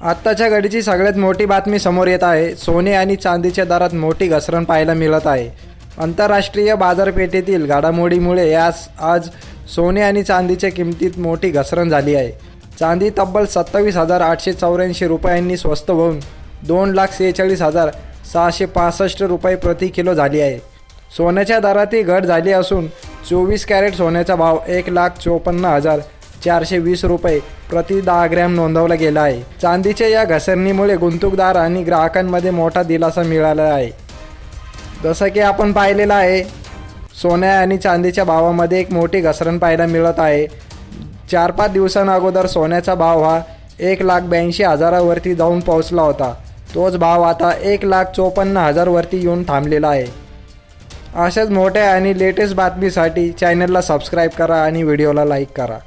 आत्ताच्या घडीची सगळ्यात मोठी बातमी समोर येत आहे. सोने आणि चांदीच्या दरात मोठी घसरण पाहायला मिळत आहे. आंतरराष्ट्रीय बाजारपेठेतील घडामोडीमुळे यास आज सोने आणि चांदीच्या किमतीत मोठी घसरण झाली आहे. चांदी तब्बल सत्तावीस हजार आठशे चौऱ्याऐंशी रुपयांनी स्वस्त होऊन दोन लाख सेहेचाळीस हजार सहाशे पासष्ट रुपये प्रति किलो झाली आहे. सोन्याच्या दरातही घट झाली असून चोवीस कॅरेट सोन्याचा भाव एक लाख चोपन्न हजार चारशे वीस रुपये प्रति दहा ग्रॅम नोंदवला गेला आहे. चांदीच्या या घसरणीमुळे गुंतवणूकदार आणि ग्राहकांमध्ये मोठा दिलासा मिळाला आहे. जसं की आपण पाहिलेलं आहे सोन्या आणि चांदीच्या भावामध्ये एक मोठी घसरण पाहायला मिळत आहे. चार पाच दिवसांअगोदर सोन्याचा भाव हा एक लाख ब्याऐंशी हजारावरती जाऊन पोहोचला होता. तोच भाव आता एक लाख चोपन्न हजारवरती येऊन थांबलेला आहे. अशाच मोठ्या आणि लेटेस्ट बातमीसाठी चॅनलला सबस्क्राईब करा आणि व्हिडिओला लाईक करा.